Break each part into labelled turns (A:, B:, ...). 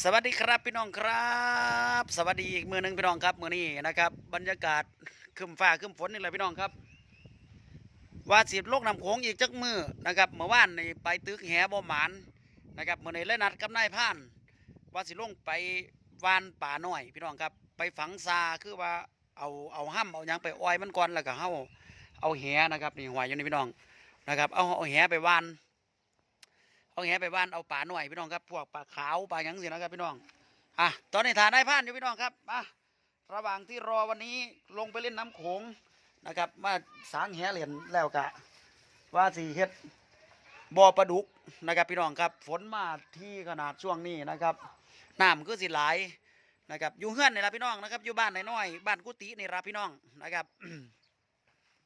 A: สวัสดีครับพี่น้องครับ สวัสดีอีกมือหนึ่งพี่น้องครับมือนี้นะครับ บรรยากาศคึมฟ้าคึมฝนนี่แหละพี่น้องครับว่าสีโลกนำโขงอีกจักมือนะครับเมื่อวานในไปตึกแหบ่หมานนะครับเมื่อในเลยนัดกับนายพ่าน ว่าสิลงไปวานป่าหน้อย พี่น้องครับ ไปฝังซาคือว่าเอาเอาห้ำเอายังไปอ้อยมันก่อนแล้วก็เฮาเอาแหนะครับนี่หอยอยู่นี่พี่น้องนะครับ เอาเอาแหไปวาน เอาแหไปบ้านเอาป่าหน่อยพี่น้องครับพวกปลาขาวปลาหยังสินะครับพี่น้องอะตอนนี้ฐานได้ผ่านอยู่พี่น้องครับอะระหว่างที่รอวันนี้ลงไปเล่นน้ำโขงนะครับ มาสางแหเหรียญแล้วกะ ว่าสีเฮ็ดบ่อปลาดุกนะครับพี่น้องครับฝนมาที่ขนาดช่วงนี้นะครับน้ำก็สิหลายนะครับอยู่เฮือนนี่ละพี่น้องนะครับอยู่บ้านในน้อยบ้านกุฏิในละพี่น้องนะครับ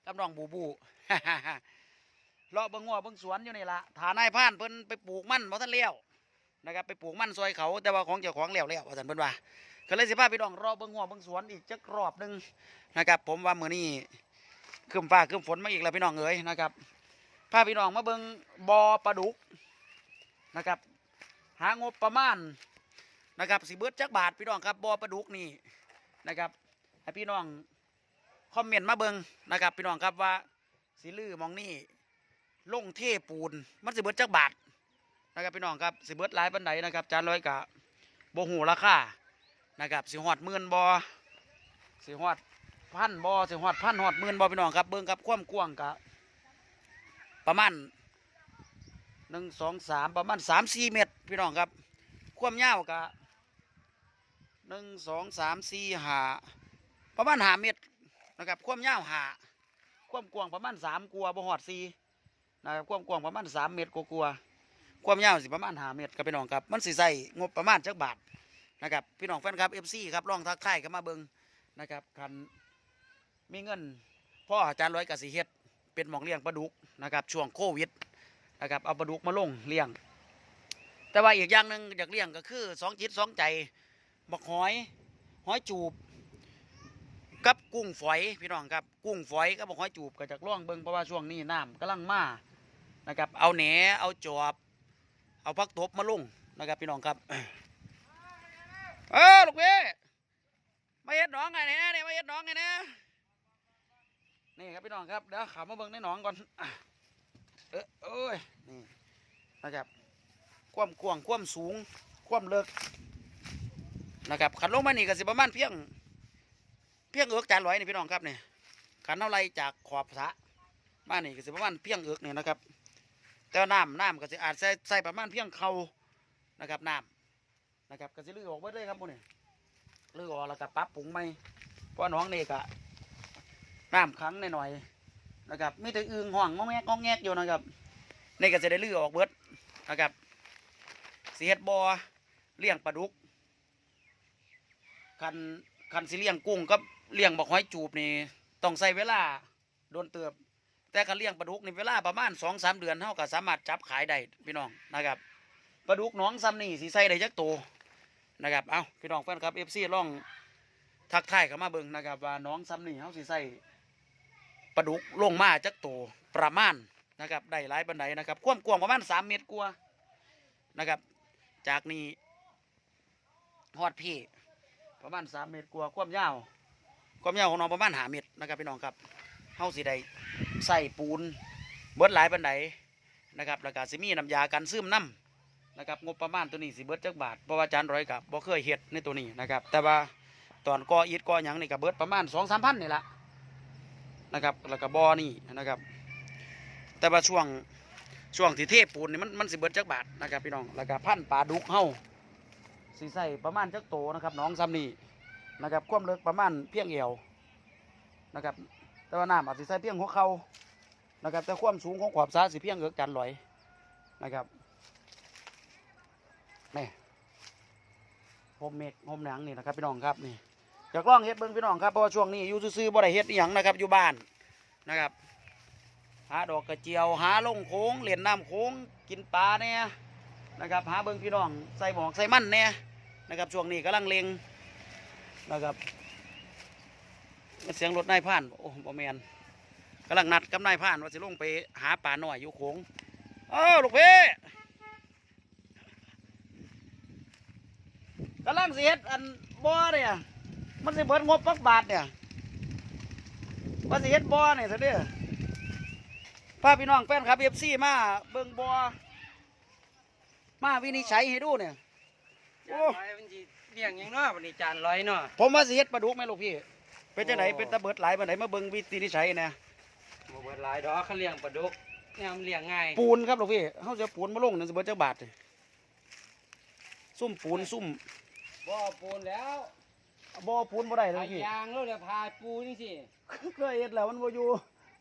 A: กับน้องบูบู เลาะเบิ่งงัวเบิ่งสวนอยู่นี่ละฐานายพานเพิ่นไปปลูกมันบ่ทันเลี้ยวนะครับไปปลูกมันซอยเขาแต่ว่าของเจ้าของแล้วแล้วว่าซั่นเพิ่นว่าก็เลยสิพาพี่น้องรอเบิ่งงัวเบิ่งสวนอีกจักรอบหนึงนะครับ ผมว่ามื้อนี้ครึ้มฟ้าครึ้มฝนมาอีกแล้วพี่น้องเอ๋ยนะครับพาพี่น้องมาเบิ่งบ่อปลาดุกนะครับ หางบประมาณนะครับสิเบิดจักบาทพี่น้องครับบ่อปลาดุกนี่นะครับให้พี่น้องคอมเมนต์มาเบิ่งนะครับ พี่น้องครับว่าสิลือมองนี่ ลงเทปูน มันสิเบิดจักบาทนะครับพี่น้องครับสิเบิดหลายปันไดนะครับจานร้อยกะโบหูราคานะครับสิหอดหมื่นบอสิหอดพันบอสิหอดพันหอดหมื่นบอพี่น้องครับเบิ่งครับความกว้างกะประมาณหนึ่งสองสามประมาณสามสี่เมตรพี่น้องครับความยาวกะหนึ่งสองสามสี่หาประมาณหาเมตรนะครับความยาวหาความกว้างประมาณสามกัวบ่หอดสี่ นะครับความกว้างประมาณสามเมตรกว่าๆความยาวสิประมาณห้าเมตรครับพี่น้องครับมันสิใส่งบประมาณจักบาทนะครับพี่น้องแฟนครับเอฟซีครับลองทักทายกันมาเบิงนะครับคันมีเงินพ่ออาจารย์ร้อยกสิเฮ็ดเป็นหมองเลี้ยงปลาดุกนะครับช่วงโควิดนะครับเอาปลาดุกมาลงเลี้ยง แต่ว่าอีกอย่างหนึ่งอยากเลี้ยงก็คือสองจิตสองใจบักหอยหอยจูบกับกุ้งฝอยพี่น้องครับกุ้งฝอยกับบักหอยจูบก็จากล่องเบิงเพราะว่าช่วงนี้น้ำกำลังมา นะครับ เอาแหนเอาจอบ เอาพักตบมาลงนะครับพี่น้องครับ เออลูกเว้ยมาเฮ็ดหนองไงนะเนี่ยมาเฮ็ดหนองไงเนี่ยนี่ครับพี่น้องครับเดี๋ยวขามาเบิ่งในหนองก่อนเออเอ้ยนี่นะครับความกว้างความสูงความเลิกนะครับขันลงมานี่ก็สิประมาณเพียง เพียงเอือกจานร้อยนี่พี่น้องครับเนี่ยขันเท่าไรจากขอบสะมานี่ก็สิประมาณเพียงเอือกนี่ยนะครับ แต่ว่าน้ำน้ำก็สิอาจใส่ใส่ประมาณเพียงเขานะครับน้ำนะครับก็สิลือออกเบิดเลยครับพวกนี้ลือออกแล้วก็ปรับปรุงใหม่เพราะน้องนี่ก็น้ำขังหน่อยๆนะครับมีแต่อึงห่วงงอแงกงอแงกอยู่นะครับนี่ก็จะได้ลือออกเบิดนะครับสีเฮ็ดบอเลี้ยงปลาดุกคันคันสิเลี้ยงกุ้งกับเลี้ยงบักหอยจูบนี่ต้องใช้เวลาโดนเติบ แต่คันเลี้ยงปลาดุกนี่เวลาประมาณสองสามเดือนเท่ากับสามารถจับขายได้พี่น้องนะครับปลาดุกน้องซ้ำนี่สีใสได้จักโตนะครับเอาพี่น้องแฟนครับเอฟซีลองทักทายเข้ามาเบิ่งนะครับว่าน้องซ้ำนี่เขาสีใสปลาดุกลงมาจักโตประมาณนะครับได้หลายบันไดนะครับความกว้างประมาณสามเมตรกว่านะครับ จากนี้ฮอดพี่ประมาณสามเมตรกว่าความยาวความยาวของน้องประมาณหาเมตรนะครับพี่น้องครับ เฮาสิได้ใส่ปูนเบิดหลายปันไดนะครับแล้วก็สิมีน้ำยากันซึมน้ำนะครับงบประมาณตัวนี้สิเบิดจักบาทเพราะว่าอาจานร้อยกับบ่เคยเฮ็ดในตัวนี้นะครับ แต่ว่าตอนก่ออิฐก่อหยังนี่ก็เบิดประมาณสองสามพันนี่แหละนะครับแล้วก็บ่อนี่นะครับ แต่ว่าช่วงช่วงที่เทปูนนี่มันมันสิเบิดจักบาทนะครับพี่น้องแล้วก็พันปลาดุกเฮาสีใส่ประมาณจักโตนะครับน้องซ้ำนี่นะครับความลึกประมาณเพียงเอวนะครับ ว่าน้ำอาจจะใส่เพียงหัวเข่านะครับ แต่ความสูงของขอบสาสิเพียงเอือกจันลอยนะครับนี่โฮมเมดโฮมหนังนี่นะครับพี่น้องครับนี่อยากลองเฮ็ดเบิ้งพี่น้องครับเพราะว่าช่วงนี้อยู่ซื่อๆบ่ได้เฮ็ดอหย่างนะครับอยู่บ้านนะครับ หาดอกกระเจียว หาลงโค้งเหรียญน้ำโค้งกินปลาเนี่ยนะครับ หาเบิ้งพี่น้องใส่หมอกใส่มันเนี่ยนะครับช่วงนี้กำลังเลงนะครับ เสียงรถนายผ่าน โอ้บ่แมนกำลังนัดกับนายผ่านว่าจะลงไปหาป่าหน่อยอยู่โขงเอ้าลูกพี่ำลังสิเฮ็ดอันบ่อเนี่ยมันสิเบิดงบปักบาทเนี่ยว่าสิเฮ็ดบ่อเนี่ยซะเด้อพาพี่น้องแฟนครับ FC มาเบิ่งบ่อมาวินิจฉัยให้ดูเนี่ยโอ้
B: จานร้อยมันสิเลี้ยงหยังเนาะวันนี้จานร้อยเนาะ
A: ผมว่าสิเฮ็ดปลาดุกไหมลูกพี่ เป็นจังได
B: โอ้
A: เป็นตะเบิดหลายปานไหนมาเบิ่งวินิจฉัยเนี่ย
B: บ่เบิดหลายดอกเขาเลี้ยงปลาดุกเนี่ยมันเลี้ยงง่าย
A: ปูนครับลูกพี่เฮาจะปูนมาลงนั่นสิเบิดจักบาทนี่ซุ่มปูนซุ่ม
B: บ่อปูนแล้ว
A: บ่อปูนบ่ได้เลย
B: พา
A: พี่
B: ยางแล้วเดี๋ยวพาปูนี่สิ
A: เคยเฮ็ดแล้วมันบ่อยู่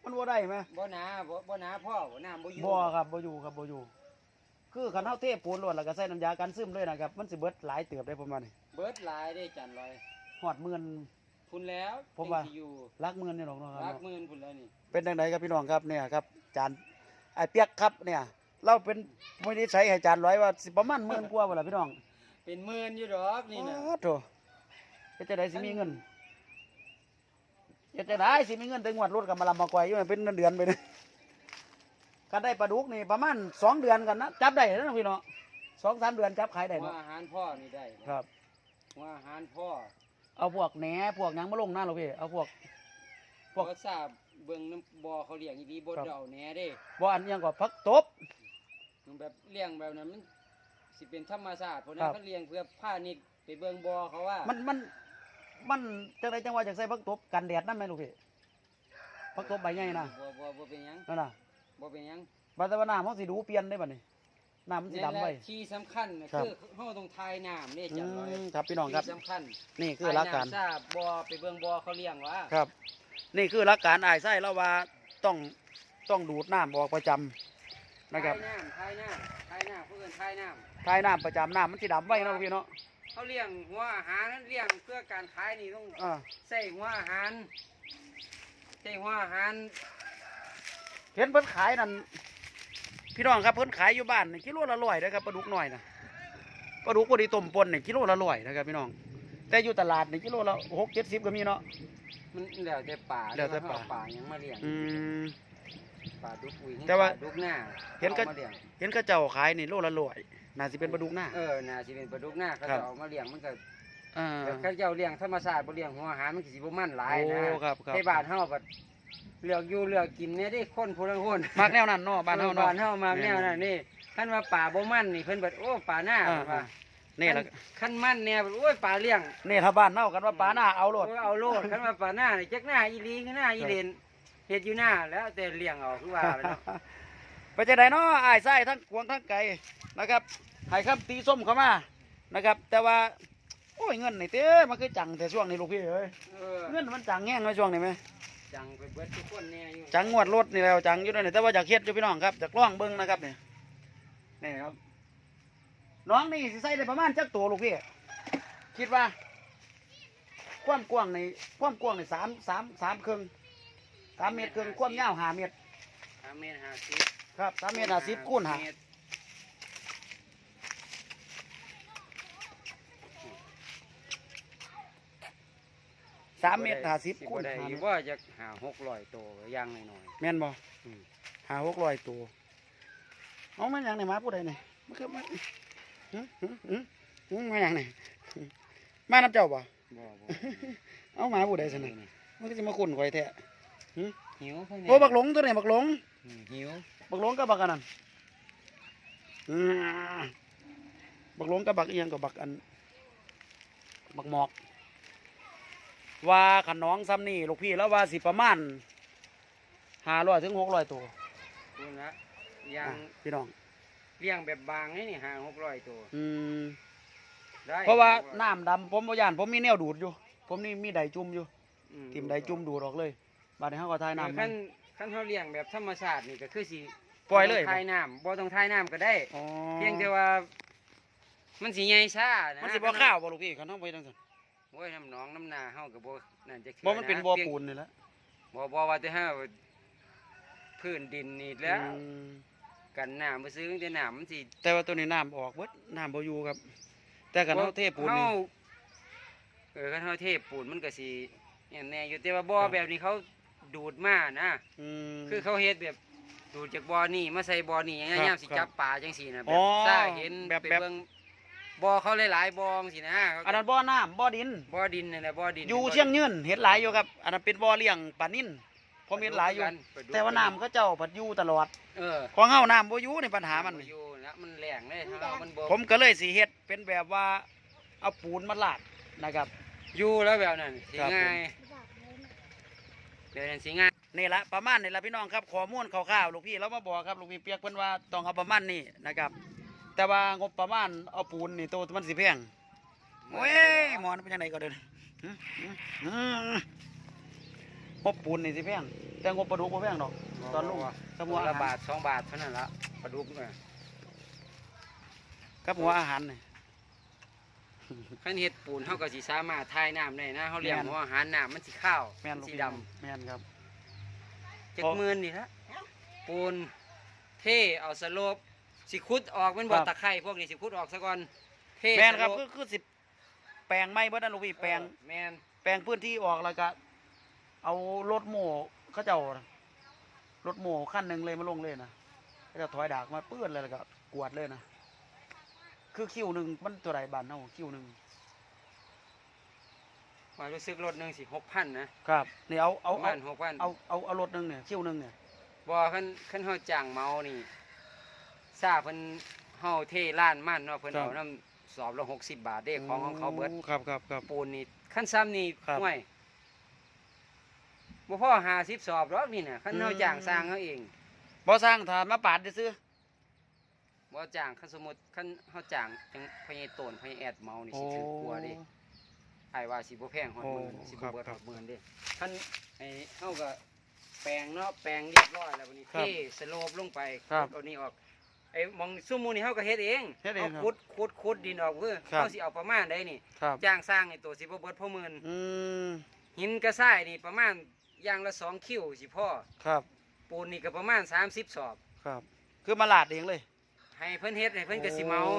A: มันบ่ได้ไหม
B: บ่หนาบ่บ่หนาพ่อบ่น้ำบ่อยู่
A: บ่ครับบ่อยู่ครับบ่อยู่คือคันเฮาเทปูนล้วนแล้วก็ใส่น้ำยากันซึมเลยนะครับ มันสิเบิดหลายเติบได้ประมาณนี้
B: เบิดหลายได้จานร้อย
A: ฮอดหมื่น
B: พุ่นแล้ว
A: ผมว่า
B: จังสิอยู่
A: หลักหมื่นนี่หรอกเนาะครับ
B: รัก
A: เนาะ
B: หมื่นพุ่นแล้วนี่
A: เป็นจังไดครับพี่น้องครับเนี่ยครับจานไอ้เปียกครับเนี่ย เราเป็นไม่ได้ใช้ให้จานร้อยว่าสิประมาณหมื่นกว่าบ่ล่ะพี่น้อง
B: เป็นหมื่นอยู่ดอกนี่น่ะ
A: โอ้โธ่เฮ็ดจังไดสิมีเงินเฮ็ดจังไดสิมีเงินแต่งวดรถกับมาลำมากวยอยู่เป็นเดือนๆไปเลยกันได้ปลาดุกนี่ประมาณสองเดือนกันนะจับได้แล้วนะพี่น้องสองสามเดือนจับขายได้
B: หัว
A: เนาะ
B: อาหารพ่อนี่ได้นะครับหัวอาหารพ่อ
A: เอาพวกแหนพวกหยังมาลงหน้าเราพี่เอาพวกพวก
B: บ่ทราบเบิ่งน้ำบ่อเขาเลี้ยงอีหลีบ่
A: ครับ
B: เดาแหน่เด้
A: บ่อันอิหยังก็พักตบ
B: มันแบบเลี้ยงแบบนั้นมันสิเป็นธรรมชาติเพราะ
A: ครั
B: นั้น
A: บ
B: เขาเลี้ยงเพื่อผ้านิดไปเบิ่งบ่อเขาว่า
A: มันมันมันจังไดจังว่าอยากใส่พักตบกันแดดนั่นไหมลูกพี่พักตบใบใหญ่นะ
B: บ่บ่บ่เป็นหยัง
A: นั่นน่ะ
B: บ่เป็นหยัง
A: บัดแต่ว่าน้ำมันสิดูเปลี่ยนได้บัดนี้ น้ำมันสิ
B: นี่
A: ดำ
B: แหละ
A: ไว้
B: ที่สำคัญน่ะ
A: ครับ
B: คือเฮาต้องทายน้ำนี่
A: อื
B: จังเลย
A: มครับพี่น้องครับ
B: ที่สำคัญ
A: นี่คือหลักการ
B: ทยน้ำทราบบ่อไปเบิ่งบ่อเขาเลี้ยงว่า
A: ครับ นี่คือหลักการอายไส้แล้วว่าต้องต้องดูดน้ำออกประจำนะครับ
B: ทายน้ำทายน้ำทายน้ำเพื่อนทายน้
A: ทายน้ำประจำน้ำมันสิดำไว้เนาะลูกพี่เนาะำ
B: เขาเลี้ยงหัวอาหารนั้นเลี้ยงเพื่อการขายนี่ต้อง
A: อ่า
B: ใส่หัวอาหารใส่หัวอาหาร
A: เห็นเพิ่นขายนั่น พี่น้องครับเพิ่นขายอยู่บ้านนี่กิโลละร้อยนะครับปลาดุกหน่อยนะปลาดุกพอดีต้มปนนี่กิโลละร้อยนะครับพี่น้อง แต่อยู่ตลาดนี่กิโลละหกเจ็ดสิบก็มีเนาะ
B: มันแล้วแต่ป่า
A: แล้วแต่ป่า
B: เขเอป่ายังมาเลี้ยง
A: อืม
B: ป่าดุกอุย
A: แต่ว่า
B: ป่ดุกหน้า
A: เห็นก็
B: อามาเลี้ยง
A: เห็นเข้าเจ้าขายนี่โลละร้อยน่าสิเป็นปลาดุกหน้า
B: เออน่าสิเป็นปลาดุกหน้าเขา
A: ครับ
B: จะเอามาเลี้ยงมันก็
A: อ่า
B: แบบเขาเจ้าเลี้ยงธรรมชาติบ่เลี้ยงหัวอาหารมันก็สิบ่มันหลายนะ
A: โอ้ครับครับ
B: ในบ้านเฮาบัด เลือกอยู่เลือกกินเนี่ยได้คนผู้ลังคน
A: มักแนวนั้นเนาะบ้านเฮาเนาะ
B: บ้านเฮามาแนวนั้นนี่คันว่าป่าบ่มันนี่เพิ่นเบิดโอ้ป่าหน้า
A: อ่า
B: เพิ่นว่า
A: นี่แหละ
B: คันมันเนี่ยโอ้ยป่าเลี้ยง
A: นี่ถ้าบ้านเน่ากันว่าปลาหน้าเอาโลด
B: โอ้ยเอาโลดคันว่าป่าหน้านี่จักหน้าอีหลีคือหน้าอีเลนเฮ็ดอยู่หน้าแล้วแต่เลี้ยงเอาคือว่าไปเนาะ
A: ไปจะไหนเนาะอ้ายไส้ทั้งกวงทั้งไก่นะครับให้ครับตีส้มเข้ามานะครับ แต่ว่าโอ้ยเงินนี่เต้มันคือจังแต่ช่วงนี้ลูกพี่เอ้ย
B: เออ
A: เงินมันจังแห้งในช่วงนี้ไหม
B: จังไปเบิดทุกคนแน่อยู่
A: จังงวดรถนี่แล้วจังอยู่ด้วยนี่แต่ว่าอยากเฮ็ดอยู่พี่น้องครับจากล่องเบิ้งนะครับนี่นี่ครับ น้องนี่สิใส่ได้ประมาณจักตัวลูกพี่คิดว่า ความกว้างในความกว้างในสามสามสามครึ่งสามเมตรครึ่งความยาวห้าเมตร
B: สามเมตร50
A: ครับสามเมตรห้าสิบคูณห้า
B: เมตร
A: สามเมตรห้าสิบ
B: สิ
A: คู
B: บ่
A: ณ
B: ได้
A: ห้า
B: อ
A: เม
B: ยู่
A: ตร
B: ว่าจะหา600ตัวอย่างน้อย
A: แม่นบ่
B: อืม
A: ห้าหกร้อยตัวเอามันหยังไหนมาผู้ใดเนี่ยมันคือมันหึหึหึหึมาหยังไหนมาน้ำเจ้าบ่
B: ๆบ่บ่
A: เอามาผู้ใดสนะมันก็จะมาขุนข่อยแท้
B: หิวเพิ่น
A: โอ้บักหลงตัวไหนบักหลง
B: อืมหิว
A: บักหลงกับบักอันนั้นอืมบักหลงกับบักเอียงกับบักอัน บักหมอก ว่าขนน้องซ้ำนี่ลูกพี่แล้วว่าสิประมาณห้าร้อยถึงหกร้อยตัว
B: คุณละยั
A: อะ
B: ง
A: พี่น้อง
B: เลี้ยงแบบบางนี่นี่หาหกร้อยตัว
A: อืม
B: ได้
A: เพราะว่าน้ำดำผมบ่ย่านผมมีแนวดูดอยู่ ผมนี่มีไดจุ่มอยู่
B: อื
A: ทิมไดจุ่มดูดออกเลยบาดนี้เฮาก็ทาย
B: เออ
A: น้ำมั
B: ขั้
A: น
B: นขั้นเขาเลี้ยงแบบธรรมชาตินี่ก็คือสิ
A: ปล่อยเลย
B: บ่ต้งทายน้ำบ่ต้องทายน้ำก็ได้
A: อ๋อ
B: เพียงแต่ว่า มันสิใหญ่ช้านะ
A: มันสิบ่ข้าวบ่ลูกพี่คันเฮาไปจังซั่น
B: โอ้ยน้ำหนองน้ำนาเฮาก็บ่นั่นจะ
A: บ่มันเป็นบ่อปูนนี่แหละ
B: บ่บ่ว่าแต่เฮาพื้นดินนี่แล้ว
A: อืม
B: กันน้ำบ่ซื้อแต่น้ำมันสิ
A: แต่ว่าตัวนี้น้ำออกเบิดน้ำบ่อยู่ครับ แต่กันเฮาเทปูนนี่
B: เฮาเออคันเฮาเทปูนมันก็สิแน่ๆอยู่แต่ว่าบ่อ
A: ครับ
B: แบบนี้เขาดูดมานะ
A: อืม
B: คือเขาเฮ็ดแบบดูดจากบ่อนี่มาใส่บ่อนี่อย่างเงี้ย
A: ครับ
B: ยามสิ
A: ครับ
B: จับปลาจังซี่นะแบ
A: อ๋
B: บ
A: อ
B: ซ่าเห็น
A: แบบ
B: ไป
A: แบบ
B: เบิ่ง บ่อเขาหลายๆบ่อสินะเขา
A: อันนั้นบ่อน้ำบ่อดิน
B: บ่อดินนี่แหละบ่อดิน
A: อยู่เชียงยืนเห็ดหลายอยู่ครับอันนั้นเป็นบ่อเลี้ยงปลานิ่นผมเห็นหลายอยู่
B: ไปดู
A: แต่ว่าน้ำเขาเจ้าผัดอยู่ตลอด
B: เออ
A: ของเฮาน้ำบ่อยู่ในปัญหามัน
B: บ่อยู่นะมันแหลงเลยถ้ามันบ่
A: ผมก็เลยสิเฮ็ดเป็นแบบว่าเอาปูนมาลาดนะครับ
B: อยู่แล้วแบบนั้นสิ
A: ครับผม
B: ง่ายแบบนั้นสิง่าย
A: นี่ละประมาณนี่ละพี่น้องครับข้อมูลคร่าวๆลูกพี่เรามาบอกครับลูกพี่เปียกเพิ่นว่าต้องเอาประมาณนี้นะครับ แต่ว่างบประมาณเอาปูนนี่ตัวมันสิแพงโอ้ยหมอนเป็นยังไงก็เดินหึหึหึงบปูนนี่สิแพงแต่งบปลาดุกบ่แพงดอก ตอนลงกับหั
B: ตัวว
A: อา
B: ละ
A: หาร
B: บาทสองบาทเท่านั้นละปลาดุกน่ะ
A: กับหัวอาหารนี่
B: คันเฮ็ดปูนเฮาก็สิสามารถทายน้ำได้นะเฮาเลี้ยง
A: แม่น
B: หัวอาหารน้ำมันสิข้าว
A: แม่น
B: มัน
A: ลูก
B: สิ
A: พี่
B: ดำ
A: แม่นครับ
B: เจ็ด
A: เพราะ
B: หมื่นนี่ละปูนเทเอาสโลป สิขุดออกแมันบ่
A: ครับ
B: ตะไคร้พวกนี้สิขุดออกซะก่อนเท
A: แม่นครับ
B: สโล
A: คือคือสิแปลงไม้เบิดนั่นลูกพี่แปลง
B: เออแม่น
A: แปลงพื้นที่ออกแล้วก็เอารถโม่เขาเจ้ารถโม่ขั้นหนึ่งเลยมาลงเลยนะเขาจะถอยดากมาปื้นเลยแล้วก็กวาดเลยนะคือคิวหนึ่งมันตัวใดบานเนาคิวหนึ่ง
B: ว่ารู้สึกรถหนึงสิ6,000นะครับ
A: นี่เอาเอา
B: ประ
A: เอา
B: มาณ6,000
A: เอาเอาเอารถหนึ่งเนี่ยคิวหนึ่งเนี่ย
B: บ่คันคันเฮาจ้างเมานี่ ทราบเพิ่นเฮาเทล้านมันเนาะเพิ่นเอาน้ำสอบละ60บาทเด้ของของเขาเบิด
A: ครับครับครับ
B: ปูนนี่ขั้นซ้ำนี่
A: ครับ
B: ห่วยบ่พอหาสิบสอบหรอกนี่น่ะขั้น
A: อืม
B: เฮาจ้างสร้างเขาเอง
A: บ่สร้างฐานมาปาดซื้อ
B: บ่จ้างคันสมมุติคันเฮาจ้างจังพญาโตนพญาแอดเมานี่สิถือกลัวเด้อ้ายว่าสิบ่แพงฮอด
A: โอ้
B: หมื่นสิ
A: ครั
B: บ่
A: บ
B: เบิด
A: ค
B: ฮ
A: รับ
B: อดหมื่นเด้คันไอ้เฮาก็แปลงเนาะแปลงเรียบร้อยแล้วบัดนี้
A: ครับ
B: เทสโลปลงไป
A: ครับ
B: เอานี่ออก ไอ้หมองซุมมูนี่เฮาก็เฮ็ดเอง
A: เฮ็ดเองครับ
B: ขุดขุดขุดดินออกเพื่อ
A: ครับ
B: เฮาสิเอาประมาณใดนี่
A: ครับ
B: จ้างสร้างไอ้ตัวสิบ่เบิดพอหมื่น
A: อืม
B: หินกระทรายนี่ประมาณอย่างละสองคิวสิพ่อ
A: ครับ
B: ปูนนี่ก็ประมาณสามสิบสอบ
A: ครับ คือมาลาดเองเลย
B: ให้เพิ่นเฮ็ดให้เพิ่นก็สิเมา
A: โอ้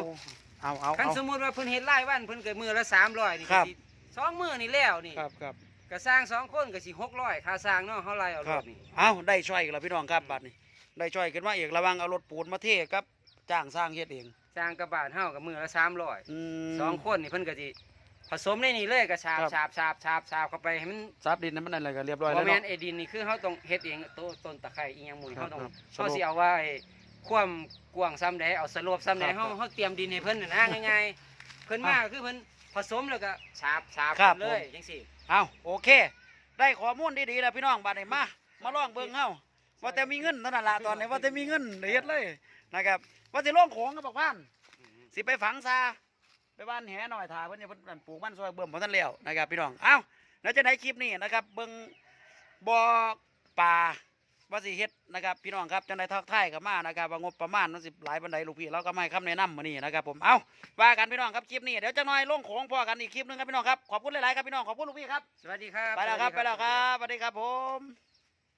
A: เอาเอา
B: คัน
A: เอา
B: สมมุติว่าเพิ่นเฮ็ดรายวันเพิ่นก็มือละสามร้อยนี่
A: ครั
B: ก็
A: บ
B: สิสองมือนี่แล้วนี่
A: ครับครับ
B: ก็สร้างสองคนก็สิหกร้อยค่าสร้างเนาะเฮาไล่เอา
A: ค
B: ร
A: รับ
B: ถนี่
A: เอาได้ช่วยอีกแล้วพี่น้องครับบัดนี้ ได้ช่วยกันว่าเอกระวังเอารถปูนมาเทกับจ้างสร้างเฮ็ดเอง
B: สร้างกระบาดเฮาก็มือละสามร้อย
A: อืม
B: สองคนนี่เพิ่นก็สิผสมในนี่เลยก็ฉาบ
A: ครับ
B: ฉาบฉาบฉาบฉาบเข้าไปให้มัน
A: ซับดินนั้นมันอะไรกันเรียบร้อย
B: บ่
A: แล้ว
B: แม่
A: เนาะ
B: นไอ้ดินนี่คือเฮาต้องเฮ็ดเองต้นต้นตะไคร้อีหยังหมู่นี่
A: ครั
B: เฮา
A: บ
B: ต้อง
A: ครับ
B: เฮาสิเอาว่าไอ้ความกว้างซ้ำใดเอาสโลปซ้ำใด
A: ครับ
B: เฮาเฮาเตรียมดินให้เพิ่นน่ะนะง่ายๆเพิ่นมาก็คือเพิ่นผสมแล้วก็ฉาบฉาบ
A: ครับ
B: เลย
A: ผม
B: จังซี่
A: เอาโอเค ได้ข้อมูลดีๆแล้วพี่น้องบัดนี้มามาลองเบิ่งเฮา ว่าแต่มีเงินเท่านั้นล่ะตอนนี้ว่าแต่มีเงินเฮ็ดเลยนะครับ ว่าสิลงของกับบักพันสิไปฝังซาไปบ้านแหหน่อยถ่าเพิ่นจะเพิ่นปลูกบ้านซอยเบิ่มบ่ทันแล้วนะครับพี่น้องเอ้าแล้วจะได้คลิปนี้นะครับ เบิ่งบ่อป่าว่าสิเฮ็ดนะครับพี่น้องครับจังได๋ทักทายเข้ามานะครับว่างบประมาณมันสิหลายปานใดลูกพี่เราก็มาให้คำแนะนำมื้อนี้นะครับผมเอ้าว่ากันพี่น้องครับคลิปนี้เดี๋ยวจังหน่อยลงของพอกันอีกคลิปหนึงครับพี่น้องครับขอบคุณหลายๆครับพี่น้องขอบคุณลูกพี่ครับ
B: สวัสดีครับ
A: ไปแล้วครับไปแล้วครับสวัสดีครับผม